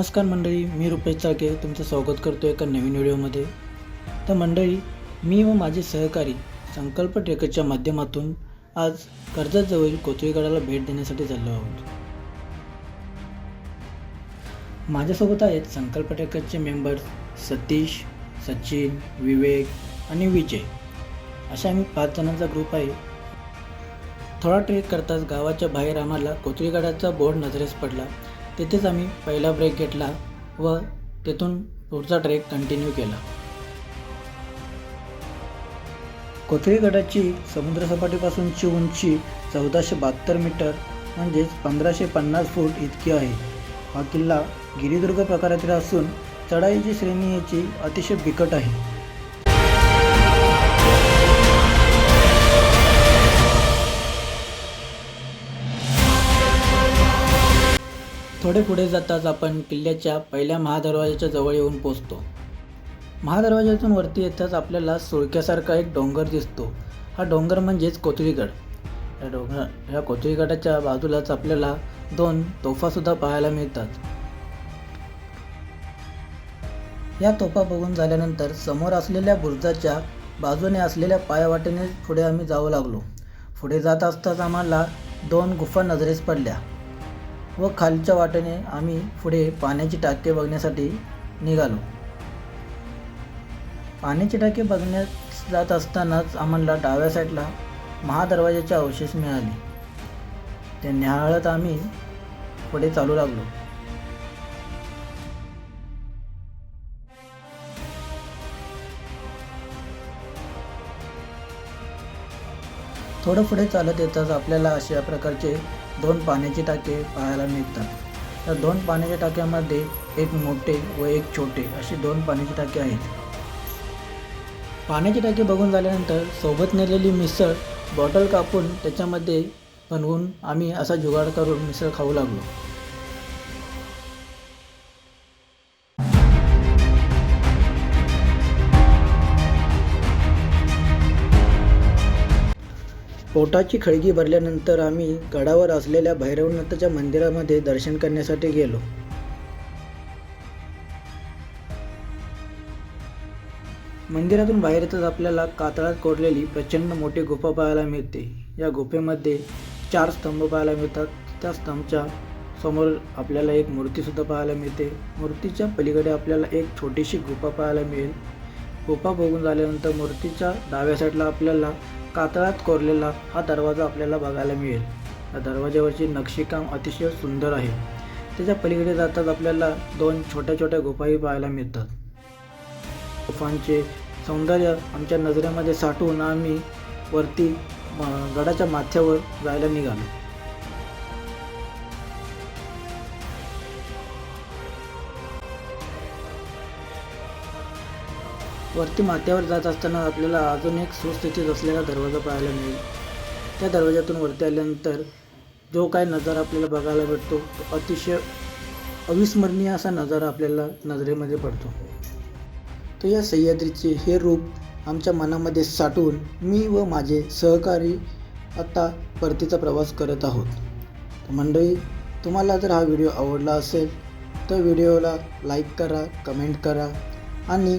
नमस्कार मंडळी मी रुपेश चाके तुमचं स्वागत करतो एका नवीन व्हिडिओमध्ये. तर मंडळी मी व माझे सहकारी संकल्प ट्रेकरच्या माध्यमातून आज कर्जतजवळील कोथळीगडाला भेट देण्यासाठी चाललो आहोत. माझ्यासोबत आहेत संकल्प ट्रेकरचे मेंबर्स सतीश सचिन विवेक आणि विजय. अशा आम्ही पाच जणांचा ग्रुप आहे. थोडा ट्रेक करताच गावाच्या बाहेर आम्हाला कोथळीगडाचा बोर्ड नजरेस पडला. तेथेच आम्ही पहिला ब्रेक घेतला व तेथून पुढचा ट्रेक कंटिन्यू केला. कोथळीगडाची समुद्रसपाटीपासूनची उंची चौदाशे बहात्तर मीटर म्हणजेच पंधराशे पन्नास फूट इतकी आहे. हा किल्ला गिरिदुर्ग प्रकारातील असून चढाईची श्रेणी याची अतिशय बिकट आहे. थोडे पुढे जाताच आपण किल्ल्याच्या पहिल्या महादरवाजाच्या जवळ येऊन पोचतो. महादरवाज्यातून वरती येताच आपल्याला सुळक्यासारखा एक डोंगर दिसतो. हा डोंगर म्हणजेच कोथळीगड. या डोंगर या कोथळीगडाच्या बाजूलाच आपल्याला दोन तोफासुद्धा पाहायला मिळतात. या तोफा बघून झाल्यानंतर समोर असलेल्या बुरुजाच्या बाजूने असलेल्या पायवाटेने पुढे आम्ही जावं लागलो. पुढे जात असताच आम्हाला दोन गुफा नजरेस पडल्या. व खालच्या वाटेने आम्ही पुढे पाण्याची टाके बघण्यासाठी निघालो. पाण्याची टाके बघण्यास जात असतानाच आम्हाला डाव्या साईडला महादरवाजाचे अवशेष मिळाले. ते न्याहाळत आम्ही पुढे चालू लागलो. थोडं पुढे चालत येताच आपल्याला अशा प्रकारचे दोन पाण्याचे टाके पाहायला मिळतात. या दोन पाण्याच्या टाक्यामध्ये एक मोठे व एक छोटे असे दोन पाण्याचे टाके आहेत. पाण्याची टाकी बघून झाल्यानंतर सोबत नेलेली मिसळ बॉटल कापून त्याच्यामध्ये बनवून आम्ही असा जुगाड करून मिसळ खाऊ लागलो. पोटाची खळगी भरल्यानंतर आम्ही गडावर असलेल्या भैरवनाथाच्या मंदिरामध्ये दर्शन करण्यासाठी गेलो. मंदिरातून बाहेर येतच आपल्याला कातळात कोरलेली प्रचंड मोठी गुफा पाहायला मिळते. या गुफेमध्ये चार स्तंभ पाहायला मिळतात. त्या स्तंभच्या समोर आपल्याला एक मूर्तीसुद्धा पाहायला मिळते. मूर्तीच्या पलीकडे आपल्याला एक छोटीशी गुफा पाहायला मिळेल. गुफा बघून झाल्यानंतर मूर्तीच्या डाव्या साईडला आपल्याला कातळात कोरलेला हा दरवाजा आपल्याला बघायला मिळेल. या दरवाज्यावरची नक्षीकाम अतिशय सुंदर आहे. त्याच्या पलीकडे जाताच आपल्याला दोन छोट्या छोट्या गुफाही पाहायला मिळतात. गुफांचे सौंदर्य आमच्या नजरेमध्ये साठवून आम्ही वरती गडाच्या माथ्यावर जायला निघालो. वरती माथ्यावर जात असताना आपल्याला अजून एक सुस्थितीत असलेला दरवाजा पाहायला मिळेल. त्या दरवाज्यातून वरती आल्यानंतर जो काय नजारा आपल्याला बघायला भेटतो तो अतिशय अविस्मरणीय असा नजारा आपल्याला नजरेमध्ये पडतो. तर या सह्याद्रीचे हे रूप आमच्या मनामध्ये साठवून मी व माझे सहकारी आता परतीचा प्रवास करत आहोत. तर मंडळी तुम्हाला जर हा व्हिडिओ आवडला असेल तर व्हिडिओला लाईक करा कमेंट करा आणि